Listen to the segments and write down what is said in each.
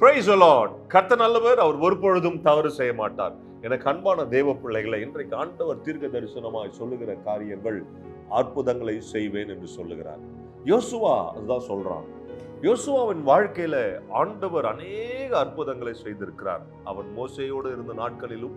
Price allot கத்த நல்லவர் அவர் ஒரு பொழுதும் தவறு செய்ய மாட்டார். எனக்கு அன்பான தேவ பிள்ளைகளை இன்றைக்கு ஆண்டவர் தீர்க்க தரிசனமாய் சொல்லுகிற காரியங்கள் அற்புதங்களை செய்வேன் என்று சொல்லுகிறார். யோசுவா அதுதான் சொல்றான். யோசுவாவின் வாழ்க்கையில ஆண்டவர் அநேக அற்புதங்களை செய்திருக்கிறார். அவன் மோசையோடு இருந்த நாட்களிலும்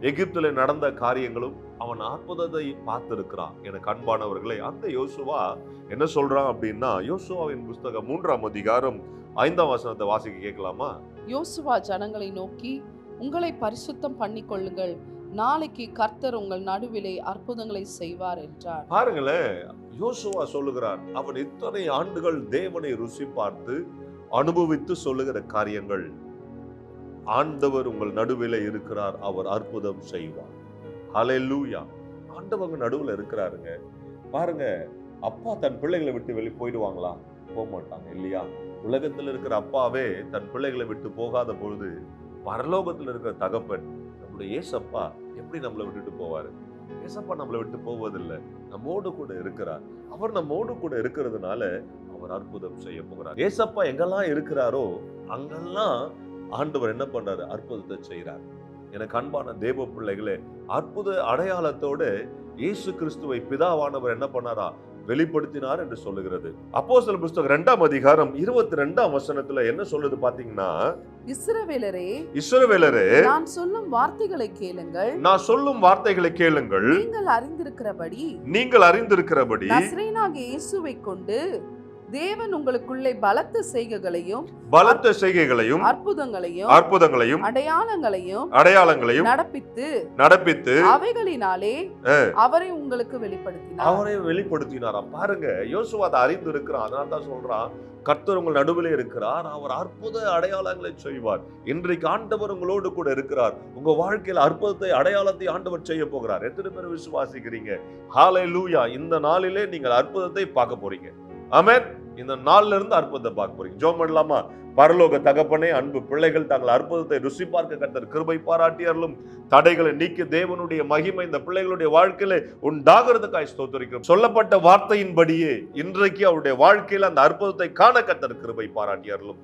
எகிப்தில் நடந்த காரியங்களும் அவன் அற்புதத்தை பார்த்திருக்கிறான். எனக்கு அன்பானவர்களை அந்த யோசுவா என்ன சொல்றான் அப்படின்னா யோசுவாவின் புஸ்தகம் மூன்றாம் அதிகாரம் ஐந்தாம் வசனத்தை வாசிக்க கேட்கலாமா? யோசுவா ஜனங்களை நோக்கி உங்களை பரிசுத்தம் பண்ணிக்கொள்ளுங்கள். நாளைக்கு கர்த்தர் உங்கள் நடுவிலே அற்புதங்களை செய்வார் என்றார். பாருங்களேன் யோசுவா சொல்லுகிறான் அவன் இத்தனை ஆண்டுகள் தேவனை ருசி பார்த்து அனுபவித்து சொல்லுகிற காரியங்கள். ஆண்டவர் உங்கள் நடுவில் இருக்கிறார் அவர் அற்புதம் செய்வார். ஹalleluya. ஆண்டவங்க நடுவில் இருக்கிறாருங்க. பாருங்க அப்பா தன் பிள்ளைகளை விட்டு வெளியே போயிடுவாங்களா? போக மாட்டாங்க இல்லையா? உலகத்தில் இருக்கிற அப்பாவே தன் பிள்ளைகளை விட்டு போகாத பொழுது பரலோகத்தில் இருக்கிற தகப்பன் நம்முடைய ஏசப்பா எப்படி நம்மளை விட்டுட்டு போவார்? ஏசப்பா நம்மளை விட்டு போவதில்லை. நம்மோடு கூட இருக்கிறார். அவர் நம்மோடு கூட இருக்கிறதுனால அவர் அற்புதம் செய்ய போகிறார். ஏசப்பா எங்கெல்லாம் இருக்கிறாரோ அங்கெல்லாம் ஆண்டவர் என்ன பண்றாரு? அற்புதத்தை செய்கிறார். எனக்கு அன்பான தேவ பிள்ளைகளே அற்புத அடையாளத்தோடு இயேசு கிறிஸ்துவை பிதாவானவர் என்ன பண்ணாரா? வெளிப்படுத்தினார் என்று சொல்லுகிறது. அப்போஸ்தலர் புஸ்தகம் ரெண்டாம் அதிகாரம் இருபத்தி ரெண்டாம் வசனத்துல என்ன சொல்லுது பாத்தீங்கன்னா இஸ்ரவேலரே இஸ்ரவேலரே நான் சொல்லும் வார்த்தைகளை கேளுங்கள். நான் சொல்லும் வார்த்தைகளை கேளுங்கள். நீங்கள் அறிந்திருக்கிறபடி நீங்கள் அறிந்திருக்கிறபடி நசரேனாகிய இயேசுவை கொண்டு தேவன் உங்களுக்குள்ளே பலத்த செய்கைகளையும் பலத்த செய்கைகளையும் அற்புதங்களையும் அற்புதங்களையும் அடையாளங்களையும் அடையாளங்களையும் நடப்பித்து நடப்பித்து அவைகளினாலே அவரை உங்களுக்கு வெளிப்படுத்தினார். அவரை வெளிப்படுத்தினாராம் பாருங்க யோசுவா அதை அறிந்து இருக்கிறான். அதனால தான் சொல்றான் கர்த்தர் உங்கள் நடுவிலே இருக்கிறார் அவர் அற்புத அடையாளங்களை செய்வார். இன்றைக்கு ஆண்டவர் உங்களோடு கூட இருக்கிறார். உங்க வாழ்க்கையில அற்புதத்தை அடையாளத்தை ஆண்டவர் செய்ய போகிறார். எத்தனை பேர் விசுவாசிக்கிறீங்க? ஹாலே லூயா இந்த நாளிலே நீங்கள் அற்புதத்தை பார்க்க போறீங்க. ஆமென். இந்த நாள்ல இருந்து அற்புதத்தை பார்க்க போறீங்க. ஜோம் பண்ணலாமா? பரலோக தகப்பனே அன்பு பிள்ளைகள் தாங்கள் அற்புதத்தை ருசி பார்க்க கத்தர் கிருபை பாராட்டியர்களும் தடைகளை நீக்கி தேவனுடைய மகிமை இந்த பிள்ளைகளுடைய வாழ்க்கையில உண்டாகிறதுக்காய் ஸ்தோத்தரிக்கிறோம். சொல்லப்பட்ட வார்த்தையின்படியே இன்றைக்கு அவருடைய வாழ்க்கையில அந்த அற்புதத்தை காண கத்தர் கிருபை பாராட்டியர்களும்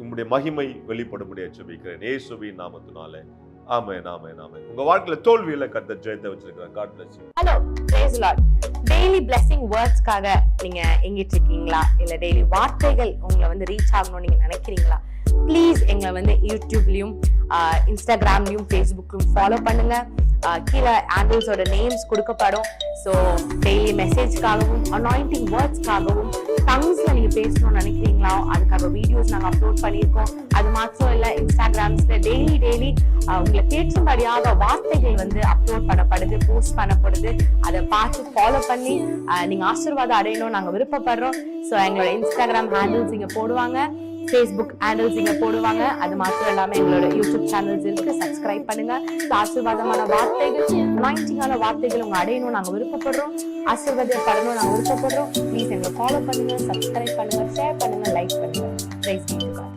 உங்களுடைய மகிமை வெளிப்படும்படியா ஜெபிக்கிறேன் ஏசுவி நாமத்தினாலே. ஆமே நாமே நாமே உங்க வாழ்க்கையில தோல்வியில கத்த ஜெயத்தை வச்சிருக்கிறேன் God bless you hello praise Lord daily blessing வேர்ட்ஸ்க்காக நீங்க எங்கிட்டு இருக்கீங்களா இல்ல டெய்லி வார்த்தைகள் உங்களை வந்து ரீச் ஆகணும்னு நீங்க நினைக்கிறீங்களா? ப்ளீஸ் எங்களை வந்து யூடியூப்லயும் இன்ஸ்டாகிராம்லயும் ஃபேஸ்புக்லயும் ஃபாலோ பண்ணுங்க. கீழே ஆண்டில்ஸோட நேம்ஸ் கொடுக்கப்படும். ஸோ டெய்லி மெசேஜ்க்காகவும் அனாயிண்டிங் வேர்ட்ஸ்க்காகவும் டங்ஸில் நீங்க பேசணும்னு நினைக்கிறீங்களா? அதுக்காக வீடியோஸ் நாங்க அப்லோட் பண்ணியிருக்கோம். அது மாத்திரம் இல்ல இன்ஸ்டாகிராம்ஸில் டெய்லி டெய்லி உங்களை பேச்சும்படியாக வார்த்தைகள் வந்து அப்லோட் பண்ணப்படுது போஸ்ட் பண்ணப்படுது. அதை பார்த்து ஃபாலோ பண்ணி நீங்க ஆசீர்வாதம் அடையணும் நாங்க விருப்பப்படுறோம். ஸோ எங்களோட இன்ஸ்டாகிராம் ஹேண்டில்ஸ் இங்க போடுவாங்க ஃபேஸ்புக் ஹேண்டில்ஸ் இங்க போடுவாங்க. அது மாத்திரம் இல்லாம எங்களோட யூடியூப் சேனல்ஸ் இருக்கு சப்ஸ்கிரைப் பண்ணுங்க. ஆசீர்வாதமான வார்த்தைகள் அனாயிண்டிங்கான வார்த்தைகள் உங்க அடையணும் நாங்க விருப்பப்படுறோம். ஆசீர்வாதப்படணும் நாங்க விருப்பப்படுறோம். ப்ளீஸ் எங்களை ஃபாலோ பண்ணுங்க சப்ஸ்கிரைப் பண்ணுங்க ஷேர் பண்ணுங்க லைக் பண்ணுங்க.